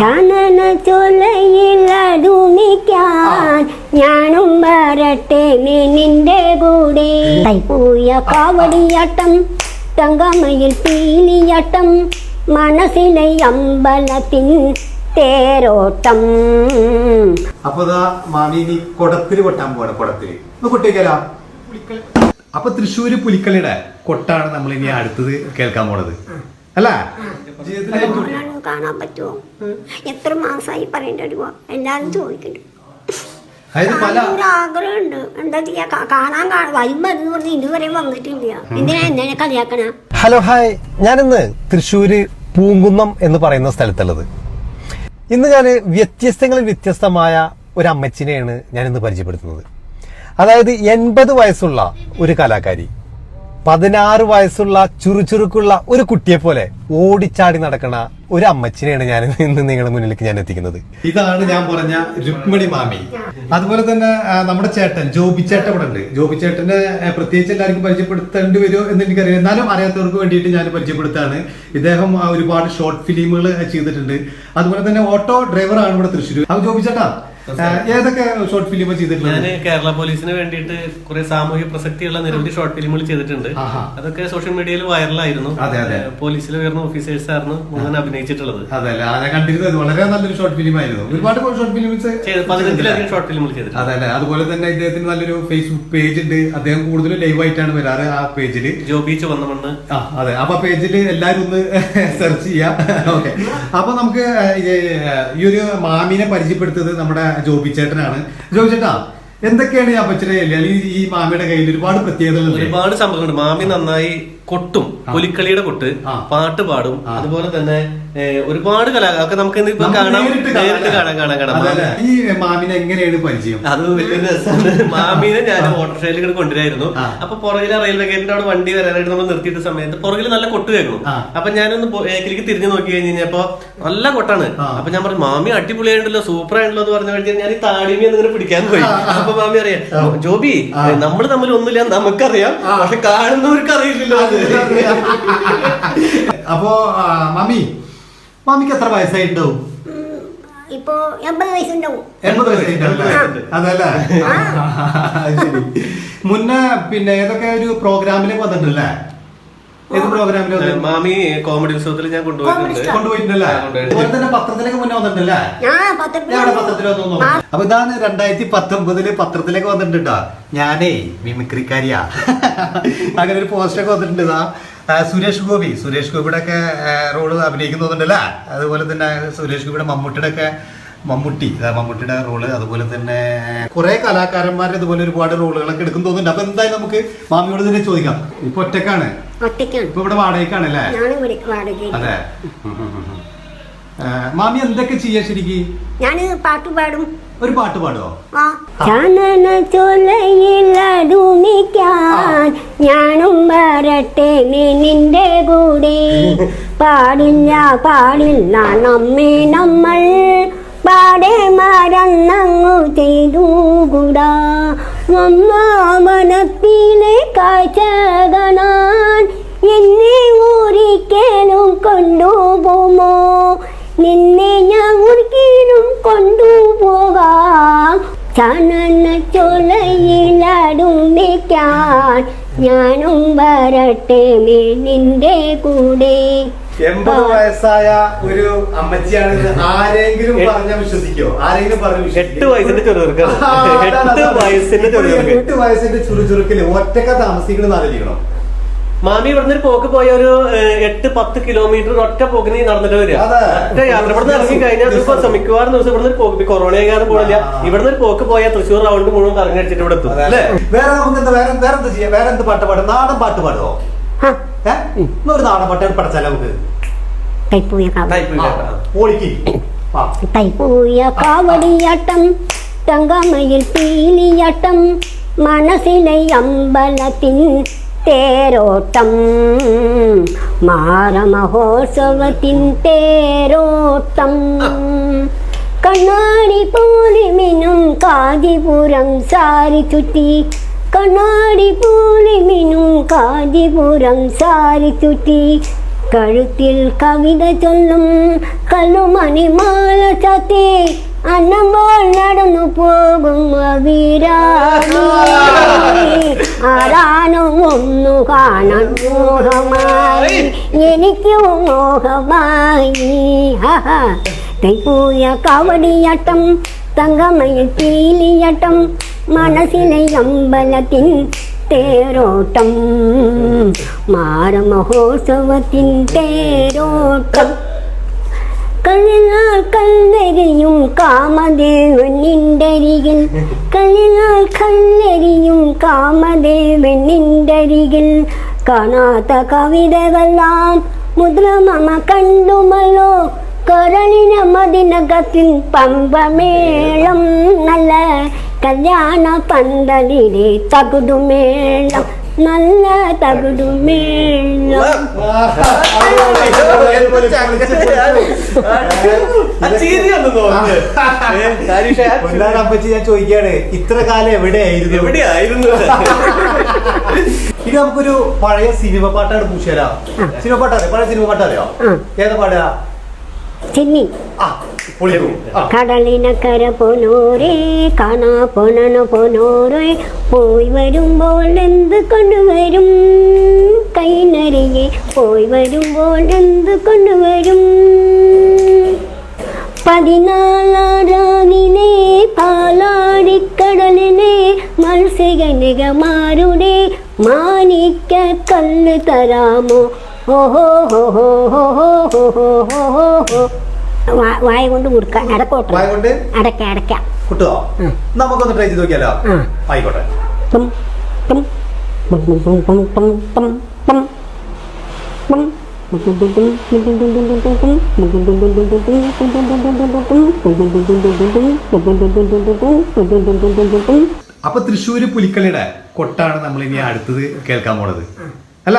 ചനന ചൊലയിലടുമിക്കാൻ ഞാനും വരട്ടെ നിന്റെ കൂടെ. പൂയ കാവടിയാട്ടം തങ്കമയിൽ പീലിയാട്ടം മനസ്സിലെ അമ്പലത്തിൻ തേരോട്ടം. അപ്പൊ ഇതാ മാമി ഇനി കൊടത്തിൽ കൊട്ടാൻ പോവാണ് കൊടത്തിൽ കൊട്ടിക്കലാ അപ്പൊ തൃശ്ശൂര് പുലിക്കളിയുടെ കൊട്ടാണ് നമ്മൾ ഇനി അടുത്തത് കേൾക്കാൻ പോണത്. അല്ല? കാണാൻ- പറ്റുമോ? എത്ര മാസമായി പറയേണ്ടി വരുമോ? എല്ലാവരും ചോദിക്കുന്നുണ്ട് ആഗ്രഹമുണ്ട്. എന്താ ചെയ്യാ? കാണാൻ കാണാൻ വരുമ്പോ എന്ന് പറഞ്ഞ് ഇതുവരെ വന്നിട്ടില്ല. എന്തിനാ എന്നെ കളിയാക്കണ? Hello hi. ഞാനിന്ന് തൃശ്ശൂര് പൂങ്കുന്നം എന്ന് പറയുന്ന സ്ഥലത്തുള്ളത്. ഇന്ന് ഞാൻ വ്യത്യസ്തങ്ങളിൽ വ്യത്യസ്തമായ ഒരു അമ്മച്ചിനെയാണ് ഞാൻ ഇന്ന് പരിചയപ്പെടുത്തുന്നത്. അതായത് എൺപത് വയസ്സുള്ള ഒരു കലാകാരി. പതിനാറ് വയസ്സുള്ള ചുറുചുറുക്കുള്ള ഒരു കുട്ടിയെ പോലെ ഓടിച്ചാടി നടക്കണ ഒരു അമ്മച്ചിനെയാണ് ഞാൻ ഇന്ന് നിങ്ങളുടെ മുന്നിലേക്ക് ഞാൻ എത്തിക്കുന്നത്. ഇതാണ് ഞാൻ പറഞ്ഞ രുക്മിണി മാമി. അതുപോലെ തന്നെ നമ്മുടെ ചേട്ടൻ ജോബി ചേട്ടൻ ഇവിടെ ഉണ്ട്. ജോബി ചേട്ടനെ ആ, പ്രത്യേകിച്ച് എല്ലാവർക്കും പരിചയപ്പെടുത്തേണ്ടി വരുമോ എന്ന് എനിക്കറിയാം എന്നാലും അറിയാത്തവർക്ക് വേണ്ടിയിട്ട് ഞാൻ പരിചയപ്പെടുത്താണ്. ഇദ്ദേഹം ഒരുപാട് ഷോർട്ട് ഫിലിമുകൾ ചെയ്തിട്ടുണ്ട്. അതുപോലെ തന്നെ ഓട്ടോ ഡ്രൈവറാണ് ഇവിടെ തൃശ്ശൂർ അപ്പൊ ജോബി ചേട്ടാ ആ, ഏതൊക്കെ ഷോർട്ട് ഫിലിം ഞാൻ കേരള പോലീസിന് വേണ്ടിയിട്ട് കുറെ സാമൂഹ്യ പ്രസക്തിയുള്ള നിരവധി ഷോർട്ട് ഫിലിമുകൾ ചെയ്തിട്ടുണ്ട്. അതൊക്കെ സോഷ്യൽ മീഡിയയിൽ വൈറലായിരുന്നു അതെ, അതെ. പോലീസിൽ ഉയർന്ന ഓഫീസേഴ്സ് ആയിരുന്നു മുഴുവൻ അഭിനയിച്ചിട്ടുള്ളത്. അതെ ഞാൻ കണ്ടിരുന്നത് വളരെ നല്ലൊരു ഷോർട്ട് ഫിലിം ആയിരുന്നു. ഒരുപാട് ഷോർട്ട് ഫിലിംസ് പതിനഞ്ചിലധികം ഷോർട്ട് ഫിലിമുകൾ ചെയ്തിട്ടുണ്ട്. അതല്ലേ അതുപോലെ തന്നെ ഇദ്ദേഹത്തിന് നല്ലൊരു ഫേസ്ബുക്ക് പേജ് ഉണ്ട്. അദ്ദേഹം കൂടുതലും ലൈവ് ആയിട്ടാണ് വരാറ് ആ പേജിൽ ജോബി ചുവന്ന മണ്ണ് ആ അതെ. അപ്പൊ പേജിൽ എല്ലാരും ഒന്ന് സെർച്ച് ചെയ്യാം. ഓക്കെ അപ്പൊ നമുക്ക് ഈ ഒരു മാമിനെ പരിചയപ്പെടുത്തത് നമ്മുടെ ജോബി ചേട്ടനാണ് ജോബി ചേട്ടാ എന്തൊക്കെയാണ് ഈ അപ്പച്ചനെ അല്ലെങ്കിൽ ഈ മാമിയുടെ കയ്യിൽ ഒരുപാട് പ്രത്യേകതകൾ ഒരുപാട് സംഭവങ്ങളുണ്ട്. മാമി നന്നായി കൊട്ടും പുലിക്കളിയുടെ കൊട്ട് പാട്ട് പാടും. അതുപോലെ തന്നെ ഒരുപാട് കലാ അതൊക്കെ നമുക്ക് ഇന്ന് ഇപ്പൊ കാണാം. നേരിട്ട് കാണാൻ കാണാൻ കാണാം ഈ മാമിനെ എങ്ങനെയാണ് പരിചയം? അത് വലിയ രസമാണ്. മാമിനെ ഞാൻ ഓട്ടോറിക്ഷയിൽ ഇങ്ങനെ കൊണ്ടുവരായിരുന്നു. അപ്പൊ പുറകിലെ റെയിൽവേ ഗേറ്റിന്റെ അവിടെ വണ്ടി വരാനായിട്ട് നമ്മൾ നിർത്തിയിട്ട സമയത്ത് പുറകിൽ നല്ല കൊട്ട് കേൾക്കും. അപ്പൊ ഞാനൊന്ന് ഏക്കിലേക്ക് തിരിഞ്ഞു നോക്കി കഴിഞ്ഞ് കഴിഞ്ഞപ്പോ നല്ല കൊട്ടാണ്. അപ്പൊ ഞാൻ പറഞ്ഞു മാമി അടിപൊളിയായിട്ടുണ്ടല്ലോ സൂപ്പർ ആയിട്ടുള്ളത് എന്ന് പറഞ്ഞു കഴിഞ്ഞാൽ ഞാൻ ഈ താടിമി എന്നിങ്ങനെ പിടിക്കാൻ പോയി. അപ്പൊ മാമി അറിയാം ജോബി നമ്മൾ തമ്മിൽ ഒന്നുമില്ല നമുക്കറിയാം. പക്ഷെ കാണുന്നവർക്ക് അറിയില്ലല്ലോ അപ്പോ മമ്മി മമ്മിക്ക് എത്ര വയസ്സായിട്ടുണ്ടാവും? ഇപ്പോ എൺപത് വയസ്സുണ്ടാവും. എൺപത് വയസ്സായിട്ടുണ്ടാവും അതല്ലേ? മുന്നേ പിന്നെ ഏതൊക്കെ ഒരു പ്രോഗ്രാമിലേക്ക് വന്നിട്ടുണ്ടല്ലേ ഏത് പ്രോഗ്രാമിലും മാമി കോമഡി ഉത്സവത്തിൽ ഞാൻ കൊണ്ടുപോയിട്ടുണ്ട്. കൊണ്ടുപോയിട്ടുണ്ടല്ലേ? ആ, അതുപോലെ തന്നെ പത്രത്തിലേക്ക് മുന്നേ വന്നിട്ടുണ്ടല്ലേ? ഞാൻ പത്രത്തിൽ വന്നു. അപ്പൊ ഇതാണ് രണ്ടായിരത്തി പത്തൊമ്പതിൽ പത്രത്തിലേക്ക് വന്നിട്ടുണ്ട്? ഞാനേ മിമിക്രിക്കാരിയാ. അങ്ങനെ ഒരു പോസ്റ്റൊക്കെ വന്നിട്ടുണ്ട് ഇതാ. സുരേഷ് ഗോപി. സുരേഷ് ഗോപിയുടെ ഒക്കെ റോൾ അഭിനയിക്കുന്നുണ്ടല്ലേ അതുപോലെ തന്നെ സുരേഷ് ഗോപിയുടെ മമ്മൂട്ടിയുടെ ഒക്കെ മമ്മൂട്ടി മമ്മൂട്ടിയുടെ റോൾ അതുപോലെ തന്നെ കുറെ കലാകാരന്മാരുടെ ഇതുപോലെ ഒരുപാട് റോളുകളൊക്കെ എടുക്കും തോന്നുന്നുണ്ട്. അപ്പൊ എന്തായാലും നമുക്ക് മാമിയോട് തന്നെ ചോദിക്കാം. ഇപ്പൊ ഒറ്റക്കാണ്. ഒറ്റയ്ക്കാണ്. ഇപ്പൊ ഇവിടെ ഇവിടെ വാടക അതെ. മാമി എന്തൊക്കെ ചെയ്യാ ശരിക്ക്? ഞാൻ പാട്ട് പാടും. ഒരു പാട്ട് പാടുവോ? ആ. ചനന ചൊലയിലടുമിക്കാൻ ഞാനും വരട്ടെ നീ നിന്റെ കൂടെ. പാടില്ല പാടില്ല നമ്മെ നമ്മൾ പാടെ മറന്നങ്ങു ചെയ്തു കൂടാ വമ്മാവനത്തിലെ കാഴ്ച കാണാൻ എന്നെ ഒരിക്കലും കൊണ്ടുപോകുമോ? നിന്നെ ഞാൻ ഒരിക്കലും കൊണ്ടുപോകാം. ചനന ചൊലയിലടുമ്പിക്കാൻ ഞാനും വരട്ടെ നീ നിന്റെ കൂടെ. എൺപത് വയസ്സായ ഒരു അമ്മച്ചിയാണ് ആരെങ്കിലും പറഞ്ഞ വിശ്വസിക്കോ? ആരെങ്കിലും പറഞ്ഞു എട്ട് വയസ്സിന്റെ അതാണ്, എട്ട്. വയസ്സിന്റെ ഈ എട്ട് വയസ്സിന്റെ ചുറുചുറുക്കിൽ ഒറ്റക്ക താമസിക്കണം ആലോചിക്കണം? മാമി ഇവിടുന്ന് ഒരു പോക്ക് പോയ ഒരു എട്ട് പത്ത് കിലോമീറ്റർ ഒറ്റ പോക്കിന് നടന്നിട്ട് വരിക. ഒറ്റ യാത്ര ഇവിടുന്ന് ഇറങ്ങി കഴിഞ്ഞാൽ ഇപ്പൊ മിക്കവാറും ദിവസം ഇവിടുന്ന് ഒരു പോക്ക് കൊറോണ കാരണം ആ. ഇവിടുന്ന് ഒരു പോക്ക് പോയ തൃശ്ശൂർ റൗണ്ട് മുഴുവൻ കറങ്ങടിച്ചിട്ട് ഇവിടെ എത്തും. അല്ലേ? വേറെ നമുക്ക് എന്താ വേറെ വേറെ എന്താ ചെയ്യാം? വേറെ എന്ത് പാട്ട് പാടും? നാടൻ പാട്ട് ഏഹ് ഒരു നാടൻ പാട്ട് പഠിച്ചാലോ നമുക്ക്? കൈപ്പൂയ കാവടി ടൈപ്പ് ആ, ഓളിക്ക് ആ കൈപ്പൂയ കാവടിയാട്ടം തങ്കമയിൽ പീലിയാട്ടം മനസ്സിലെ അമ്പലത്തിൻ തേരോട്ടം മാരമഹോത്സവത്തിൻ തേരോട്ടം കണ്ണാടി പോലെ മിനും കാതിപുരം സാരി ചുറ്റി കഴുത്തിൽ കവിത ചൊല്ലും കല്ലുമണിമാല ചത്തി അന്നമ്പോൾ നടന്നു പോകും വീരാണി ആരാനും ഒന്നു കാണാൻ മോഹമായി എനിക്കും മോഹമായി. തൈപ്പൂയ കാവടിയാട്ടം തങ്കമയിൽ പീലിയട്ടം മനസ്സിലെ അമ്പലത്തിൻ തേരോട്ടം. മാരമഹോത്സവത്തിൻ തേരോട്ടം. കല്ലിനാൽ കല്ലെറിയും കാമദേവൻ നിന്റരികിൽ. കല്ലിനാൽ കല്ലെറിയും കാമദേവൻ നിന്റരികിൽ. കാണാത്ത കവിതകളാം മുദ്ര മമ കണ്ടുമല്ലോ. കരളിന മതിനകത്തിൽ പമ്പമേളം നല്ല കല്യാണ പന്തലിലെ തകുടുമേളം നല്ല തകുടുമേളം അപ്പച്ചി ഞാൻ ചോദിക്കാണ് ഇത്ര കാലം എവിടെയായിരുന്നു? എവിടെയായിരുന്നു? ഇനി നമുക്കൊരു പഴയ സിനിമ പാട്ടാണ് പൂശാലോ? സിനിമ പാട്ടറിയോ പഴയ സിനിമ പാട്ടറിയോ ആ. ഏതാ പാടുക? ചെന്നി. കടലിനക്കര പോനോരേ കാണാ പോണ പോനോരേ പോയി വരുമ്പോൾ എന്ത് കൊണ്ടുവരും? കൈനരികെ പോയി വരുമ്പോൾ എന്ത് കൊണ്ടുവരും? പതിനാലാറാനിനെ പാലാടിക്കടലിനെ മത്സ്യകനികമാരുടെ മാനിക്ക കല്ല് തരാമോ? വായ കൊണ്ട് മുടുക്ക അടക്കോട്ടെ വായ കൊണ്ട് അടക്ക അടക്ക കുട്ടോ നമുക്കൊന്ന് ട്രൈ ചെയ്ത് നോക്കിയാലോ ആയിക്കോട്ടെ തും തും അപ്പൊ തൃശ്ശൂര് പുലിക്കളിയുടെ കൊട്ടാണ് നമ്മൾ ഇനി അടുത്തത് കേൾക്കാൻ പോണത് അല്ല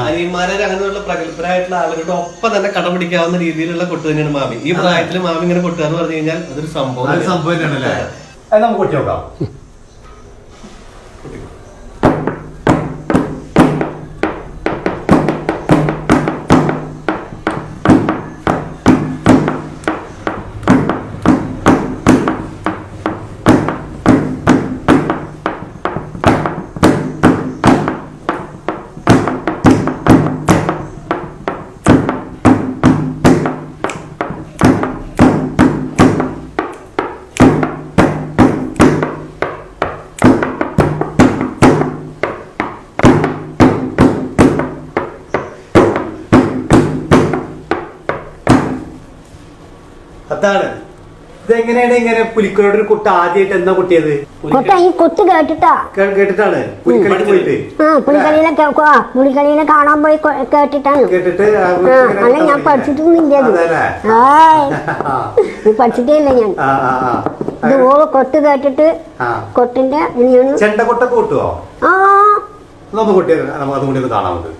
അനിയന്മാരെ അങ്ങനെയുള്ള പ്രഗത്ഭരായിട്ടുള്ള ആളുകളുടെ ഒപ്പം തന്നെ കടപിടിക്കാവുന്ന രീതിയിലുള്ള കൊട്ട് തന്നെയാണ് മാമി. ഈ പ്രായത്തിൽ മാമി ഇങ്ങനെ കൊട്ടുക എന്ന് പറഞ്ഞു കഴിഞ്ഞാൽ അതൊരു സംഭവം. സംഭവം തന്നെയാണല്ലേ? അത് നമുക്ക് കൊട്ടി നോക്കാം. അതാണ്. ഇതെങ്ങനെയാണ് ഇങ്ങനെ പുലിക്കളോട് ഒരു കുട്ട ആദ്യമായിട്ട് എന്താ കുട്ടിയത്? കൊട്ട ഈ കൊത്ത് കേട്ടിട്ടാ? കേ- കേട്ടിട്ടാണ്. പുലിക്കളി പോയിട്ട്. ആ പുളിക്കളിയിലെ കേൾക്കുക പുളിക്കളിയിലെ കാണാൻ പോയി കൊ- കേട്ടിട്ടാണ്. കേട്ടിട്ട് ആ ആ വീട്ടിലിങ്ങനെ അല്ല ഞാൻ പഠിച്ചിട്ടൊന്നും പഠിച്ചിട്ടൊന്നുമില്ല അത്. അതല്ലേ? ആ. ഇത് പഠിച്ചിട്ടേ ഇല്ല ഞാൻ. ആ, ആ, ആ. ഇത് ഓ കൊട്ട് കേട്ടിട്ട് ആ. കൊട്ടിന്റെ ഇനിയാണ് ചെണ്ടക്കൊട്ടൊക്കെ കൂട്ടുവോ? ആ. നമുക്ക് കുട്ടിയത് നമുക്ക് അതും കൂടി ഒന്ന് നമുക്ക്.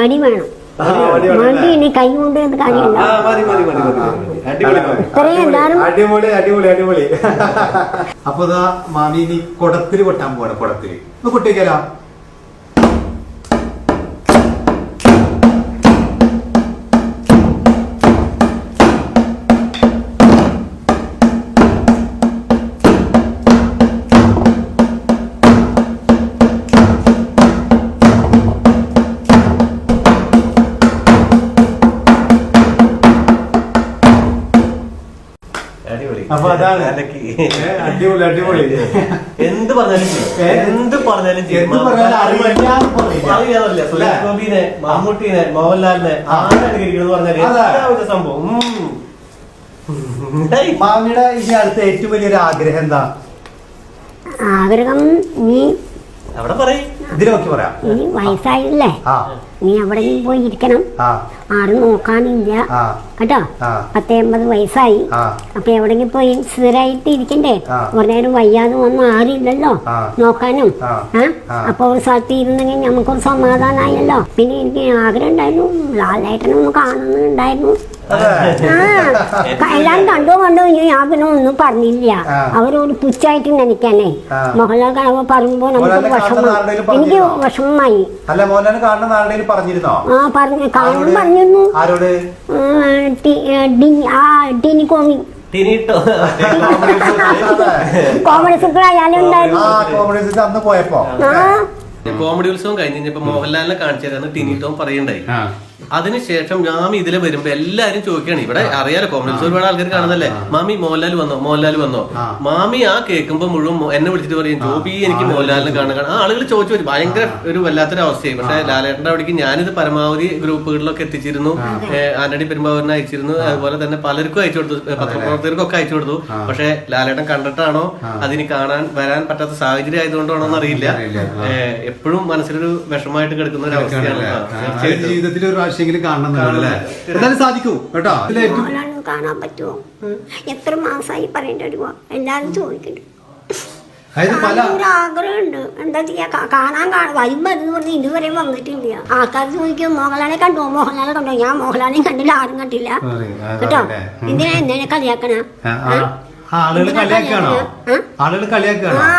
മടി വേണം. മടി ഇനി കൈ കൊണ്ട് കാര്യമില്ല ഇത്രയും എല്ലാരും അടിപൊളി അടിപൊളി അടിപൊളി. അപ്പൊ മാമി ഇനി കൊടത്തിൽ കൊട്ടാൻ പോവാണ് കുടത്തിൽ കൊട്ടിക്കാലോ അപ്പൊ അതാണ്. അടിപൊളി അടിപൊളി. എന്ത് പറഞ്ഞാലും എന്ത് പറഞ്ഞാലും എന്ത് പറഞ്ഞാലും. അറിയാറില്ല സുരേഷ് അല്ലേ? ഗോപിനെ മമ്മൂട്ടിനെ മോഹൻലാലിനെ ആരാണ് പറഞ്ഞാൽ സംഭവം. മാമിയുടെ ഇനി അടുത്ത ഏറ്റവും വലിയൊരു ആഗ്രഹം എന്താ? ആഗ്രഹം നീ അവിടെ പറയും. ഇതിനെ നോക്കി പറയാം. ഇനി വയസ്സായില്ലേ? നീ എവിടെയും പോയി ഇരിക്കണം. ആരും നോക്കാനില്ല. കേട്ടോ. പത്ത് എൺപത് വയസ്സായി. അപ്പൊ എവിടെങ്കിലും പോയി സ്ഥിരമായിട്ട് ഇരിക്കണ്ടേ. ഒരു നേരം വയ്യാതെ വന്ന് ആരില്ലല്ലോ. നോക്കാനും. അപ്പൊ ഒരു സ്ഥലത്ത് ഇരുന്നെങ്കിൽ നമുക്കൊരു സമാധാനമായല്ലോ പിന്നെ എനിക്ക് ആഗ്രഹം ഉണ്ടായിരുന്നു. ലാലേട്ടനെ ഒന്ന് കാണുന്നുണ്ടായിരുന്നു. എല്ലാം കണ്ടോ കണ്ടോ ഇനി ഞാൻ പിന്നെ ഒന്നും പറഞ്ഞില്ല. അവരോട് പുച്ഛായിട്ട് നനയ്ക്കാനേ. മോഹൻലാൽ കാണുമ്പോ പറയുമ്പോ നമുക്ക് വിഷമം. എനിക്ക്? വിഷമമായി. അല്ല കാണുന്ന പറഞ്ഞിരുന്നോ? ആ പറഞ്ഞു കാണും ആരോട്? പറഞ്ഞിരുന്നു. ആരോട്? ആ, ടിനി കോമി. കോമഡി സുക്കൾ അയാളും ആ ഉണ്ടായിരുന്നു. കോമഡി അന്ന് പോയപ്പോ. കോമഡി ഉത്സവം കഴിഞ്ഞ് കഴിഞ്ഞപ്പോ മോഹൻലാലിനെ കാണിച്ചു തരാന്ന് ടിനിട്ടോ പറയണ്ടായി അതിനുശേഷം മാമി ഇതിലെ വരുമ്പോ എല്ലാരും ചോദിക്കണം. ഇവിടെ അറിയാലോ കോമഡി ഒരുപാട് ആൾക്കാർ കാണുന്നല്ലേ മാമി മോഹൻലാൽ വന്നോ? മോഹൻലാൽ വന്നോ? മാമി ആ കേൾക്കുമ്പോ മുഴുവൻ എന്നെ വിളിച്ചിട്ട് പറയും ജോബി എനിക്ക് മോഹൻലാലിനെ കാണാൻ ആ ആളുകൾ ചോദിച്ചു വരും. ഭയങ്കര ഒരു വല്ലാത്തൊരു അവസ്ഥയായി പക്ഷെ ലാലേട്ടന്റെ അവിടേക്ക് ഞാനിത് പരമാവധി ഗ്രൂപ്പുകളിലൊക്കെ എത്തിച്ചിരുന്നു. ആന്റണി പെരുമ്പാവൂരിനെ അയച്ചിരുന്നു. അതുപോലെ തന്നെ പലർക്കും അയച്ചു കൊടുത്തു. പത്രപ്രവർത്തകർക്കൊക്കെ അയച്ചു കൊടുത്തു. പക്ഷെ ലാലേട്ടൻ കണ്ടിട്ടാണോ അതിന് കാണാൻ വരാൻ പറ്റാത്ത സാഹചര്യം ആയതുകൊണ്ടാണോ എന്നറിയില്ല. എപ്പോഴും മനസ്സിലൊരു വിഷമമായിട്ട് കിടക്കുന്ന ഒരു അവസ്ഥയാണ് ജീവിതത്തിൽ ഒരു പ്രാവശ്യമെങ്കിലും കാണണം എന്തായാലും സാധിക്കൂ. കേട്ടോ? ഇതിലെ കാണാൻ പറ്റുമോ? എത്ര മാസമായി പറയേണ്ടി വരുമോ? എല്ലാരും ചോദിക്കുന്നുണ്ട് അതായത് പല ഒരു ആഗ്രഹമുണ്ട് എന്താ ചെയ്യാ? കാണാൻ കാണാൻ വരും വരുന്ന പറഞ്ഞ് ഇതുവരെ വന്നിട്ടില്ല. ആൾക്കാർ ചോദിക്കും മോഹൻലാലെ കണ്ടോ? മോഹൻലാലെ കണ്ടോ? ഞാൻ മോഹൻലാലിനെ കണ്ടില്ല ആരും കണ്ടില്ല. കേട്ടോ. എന്തിനാ എന്നെ കളിയാക്കണ? ആ,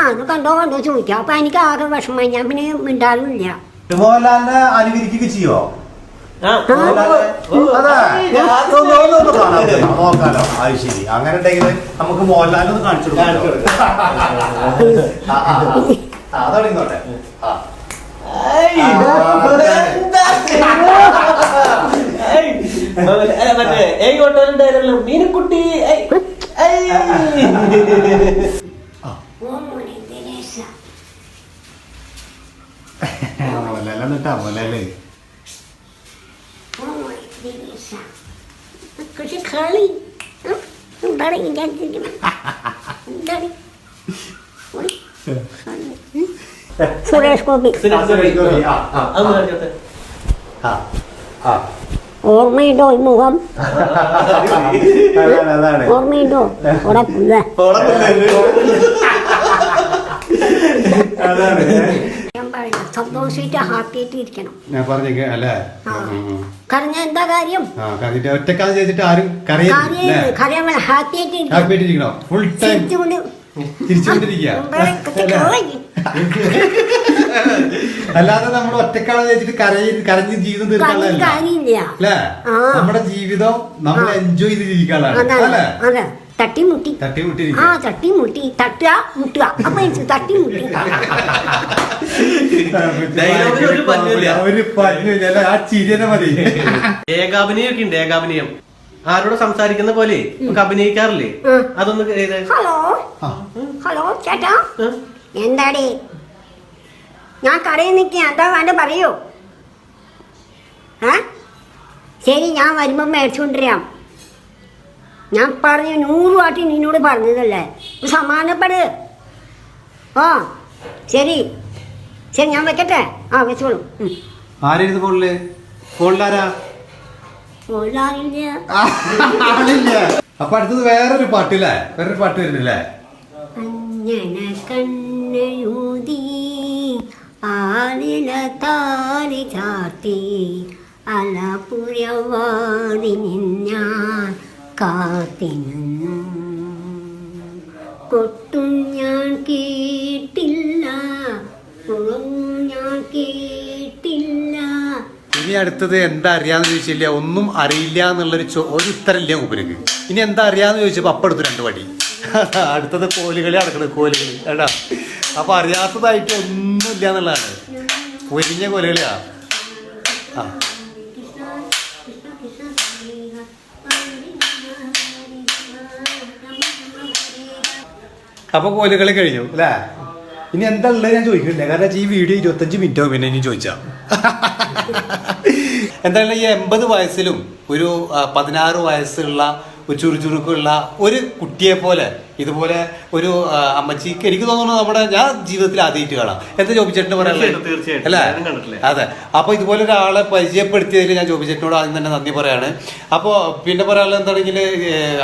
അത് കണ്ടോ കണ്ടോ? ചോദിക്കാം. അപ്പൊ എനിക്ക് ആകെ വിഷമമായി. ഞാൻ പിന്നെ മിണ്ടാറുമില്ല. മോഹൻലാലിനെ അനുകരിക്കുക ചെയ്യോ? നോക്കാലോ. അത് ശരി. അങ്ങനെ ഉണ്ടെങ്കിൽ നമുക്ക് മോഹൻലാലിനെ ഒന്ന് കാണിച്ചു കൊടുക്കാം ആ, ആ, മറ്റേ ഏയ് ഓട്ടോലുണ്ടായിരുന്നല്ലോ മീനുക്കുട്ടി ഏയ്, ഏയ്. മോഹൻലാലാണ് കേട്ടോ മോഹൻലാൽ കൃഷി കളി എന്താണ്? എന്താണ്. സുരേഷ് ഗോപി. ഓർമ്മയുണ്ടോ ഈ മുഖം? ഓർമ്മയുണ്ടോ? ഇവിടെ അതാണ്. സന്തോഷിച്ച് ഹാപ്പി ആയിട്ട് ഇരിക്കണം. ഞാൻ പറഞ്ഞേ അല്ലേ. കരഞ്ഞ എന്താ കാര്യം? ഒറ്റക്കാലം ചെയ്തിട്ട് ആരും കരയാൻ ഹാപ്പി ആയിട്ട് ഇരിക്കണം. ഫുൾ ടൈം അല്ലാതെ നമ്മൾ ഒറ്റക്കാളം ചെയ്തിട്ട് കരയിൽ കരഞ്ഞ് ജീവിതം അല്ലേ? നമ്മുടെ ജീവിതം നമ്മൾ എൻജോയ് ചെയ്ത് ജീവിക്കാനുള്ളതാണ് അതാണ് അല്ലേ? തട്ടിമുട്ടി. തട്ടി ആ തട്ടിമുട്ടി. തട്ടുക മുട്ടുക. അപ്പൊ എനിക്ക് തട്ടിമുട്ടി. ഡയലോഗിന് ഒരു പഞ്ഞുമില്ല. ഒരു പഞ്ഞുമില്ല ആ ചിരി തന്നെ മതി. ഏകാഭിനയൊക്കെ ഉണ്ട് ഏകാഭിനയം. ആരോട് സംസാരിക്കുന്ന പോലെ നമുക്ക് അഭിനയിക്കാറില്ലേ? ഉം. അതൊന്ന് ചെയ്തേ. ഹലോ? ഹലോ ചേട്ടാ? ഉം. എന്താടി? ഞാൻ കടയിൽ നിൽക്കുക എന്താ വേണ്ട പറയൂ? ഏ? ശരി ഞാൻ വരുമ്പോൾ മേടിച്ചുകൊണ്ടിരാം ഞാൻ പറഞ്ഞു നൂറ് വാട്ടി നിന്നോട് പറഞ്ഞതല്ലേ? ഒരു സമാനപ്പെട് ആ ശരി. ശരി ഞാൻ വെക്കട്ടെ? ആ വെച്ചോളൂ. ആരേത് ഫോണിൽ? ഫോണിലാരാ. ആളില്ല. അപ്പൊ അടുത്തത് വേറൊരു പാട്ടില്ലേ? വേറൊരു പാട്ട് വരുന്നില്ലേ? കണ്ണയൂതി ആലില താലി ചാർത്തി അലപുരവാതി ഞാൻ കാത്തിനിന്നു കൊട്ടും ഞാൻ കേട്ടില്ല. ഞാൻ കേട്ടില്ല. ഇനി അടുത്തത് എന്താ അറിയാന്ന് ചോദിച്ചില്ല. ഒന്നും അറിയില്ല എന്നുള്ളൊരു ഒരു ഉത്തരമില്ല മൂപ്പർക്ക് ഇനി എന്താ അറിയാന്ന് ചോദിച്ചപ്പോ അപ്പൊ എടുത്തു രണ്ട് പടി അടുത്തത് കോലുകളി നടക്കുന്നത് കോലുകളി. കേട്ടാ? അപ്പൊ അറിയാത്തതായിട്ട് ഒന്നുമില്ല എന്നുള്ളതാണ്. പൊരിഞ്ഞ കോലുകളിയാ. ആ. അപ്പൊ കോലുകളി കഴിഞ്ഞു. അല്ലേ? ഇനി എന്താ ഉള്ളത് ഞാൻ ചോദിക്കുന്നില്ല. കാരണം ഈ വീഡിയോ ഇരുപത്തഞ്ച് മിനിറ്റോ പിന്നെ ഇനി ചോദിച്ചാ. എന്തായാലും ഈ എൺപത് വയസ്സിലും ഒരു പതിനാറ് വയസ്സുള്ള ഒരു ചുറുചുറുക്കുള്ള ഒരു കുട്ടിയെ പോലെ ഇതുപോലെ ഒരു അമ്മച്ചി അമ്മച്ചിക്ക് എനിക്ക് തോന്നുന്നു നമ്മുടെ ഞാൻ ജീവിതത്തിൽ ആദ്യമായിട്ട് കാണാം. എന്താ ജോബിച്ചേട്ടന് പറയാനുള്ളത്. അല്ലേ? അതെ. അപ്പൊ ഇതുപോലെ ഒരാളെ പരിചയപ്പെടുത്തിയതിൽ ഞാൻ ജോബിച്ചേട്ടനോട് ആദ്യം തന്നെ നന്ദി പറയാണ്. അപ്പോൾ പിന്നെ പറയാനുള്ളത് എന്താണെങ്കിൽ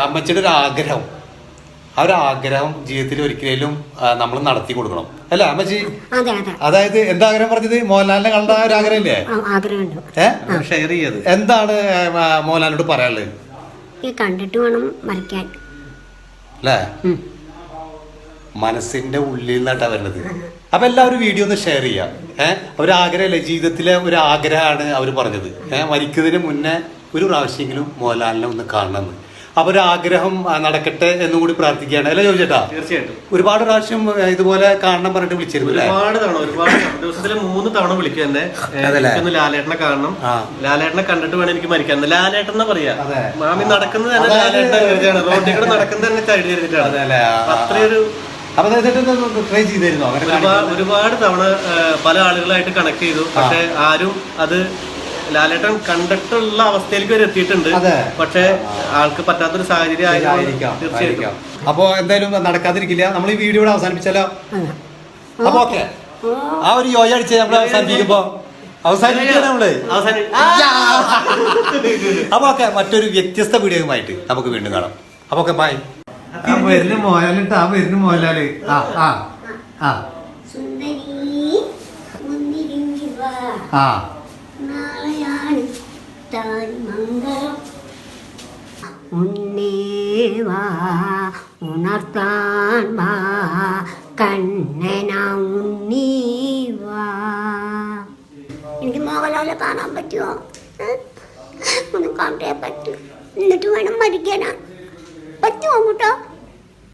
അമ്മച്ചിയുടെ ഒരു ആഗ്രഹം. ആ ഒരു ആഗ്രഹം ജീവിതത്തിൽ ഒരിക്കലും നമ്മൾ നടത്തി കൊടുക്കണം. അല്ല അമ്മച്ചി? അതെ അതെ. അതായത് എന്താ ആഗ്രഹം പറഞ്ഞത്? മോഹൻലാലിനെ കണ്ട ഒരു ആഗ്രഹമില്ലേ? ഷെയർ ചെയ്യത് എന്താണ് മോഹൻലാലിനോട് പറയാനുള്ളത്? ഈ കണ്ടിട്ട് വേണം മരിക്കാൻ. അല്ലേ. മനസ്സിന്റെ ഉള്ളിൽ നിന്നാട്ടാ വരുന്നത് അപ്പൊ എല്ലാവരും വീഡിയോ ഒന്ന് ഷെയർ ചെയ്യാം. ഏഹ് ഒരു ആഗ്രഹമല്ലേ? ജീവിതത്തിലെ ഒരു ആഗ്രഹമാണ് അവർ പറഞ്ഞത്. ഏഹ് മരിക്കുന്നതിന് മുന്നേ ഒരു പ്രാവശ്യമെങ്കിലും മോഹൻലാലിനെ ഒന്ന് കാണണമെന്ന്. അപ്പൊ ഒരു ആഗ്രഹം നടക്കട്ടെ എന്നും കൂടി പ്രാർത്ഥിക്കുകയാണ്. അല്ലേ ചോദിച്ചേട്ടാ തീർച്ചയായിട്ടും. ഒരുപാട് പ്രാവശ്യം ഇതുപോലെ കാണണം പറഞ്ഞിട്ട് വിളിച്ചിരുന്നു അല്ലേ? ഒരുപാട് തവണ ഒരുപാട് ദിവസത്തിൽ ദിവസത്തിൽ മൂന്ന് തവണ വിളിക്കും എന്നെ. എനിക്കൊന്ന് ലാലേട്ടനെ കാണണം. ലാലേട്ടനെ കണ്ടിട്ട് വേണം എനിക്ക് മരിക്കാൻ. ലാലേട്ടൻ എന്നാ പറയാ? മാമി നടക്കുന്നത് തന്നെ ലാലേട്ടൻ റോഡിൽ കൂടെ നടക്കുന്നത് തന്നെ ചൈഡ് ചെയ്തിട്ടാണ് അത്രയൊരു ട്രൈ ചെയ്തിരുന്നു ഒരുപാട് തവണ പല ആളുകളായിട്ട് കണക്ട് ചെയ്തു. പക്ഷെ ആരും അത് ലാലേട്ടൻ കണ്ടിട്ടുള്ള അവസ്ഥയിലേക്ക് വരെ എത്തിയിട്ടുണ്ട്. അതെ. പക്ഷെ ആൾക്ക് പറ്റാത്തൊരു സാഹചര്യം ആയിരിക്കാം. തീർച്ചയായിട്ടും. അപ്പൊ എന്തായാലും നടക്കാതിരിക്കില്ല. നമ്മൾ ഈ വീഡിയോ ഇവിടെ അവസാനിപ്പിച്ചാലോ. അപ്പൊ ഓക്കെ. ആ. ഒരു യോജ അടിച്ച് നമ്മൾ അവസാനിപ്പിക്കുമ്പോ അവസാനിപ്പിക്കണം നമ്മൾ. അപ്പൊ ഓക്കെ മറ്റൊരു വ്യത്യസ്ത വീഡിയോയുമായിട്ട് നമുക്ക് വീണ്ടും കാണാം. അപ്പൊ ഓക്കെ ബൈ ആ വരുന്ന മോഹൻലാലിട്ട് ആ വരുന്ന മോഹൻലാൽ. ആ ആ ആ. സുന്ദരി മുന്തിരിങ്ങി വാ. ആ. ഉണ്ണേവാ ഉണർത്താൻ വാ കണ്ണന ഉണ്ണീവാ എനിക്ക് മോഹൻലാലെ കാണാൻ പറ്റുമോ ഒന്നും കണ്ടേ പറ്റൂ. എന്നിട്ട് വേണം മരിക്കാനാ. പറ്റുമോ കൂട്ടോ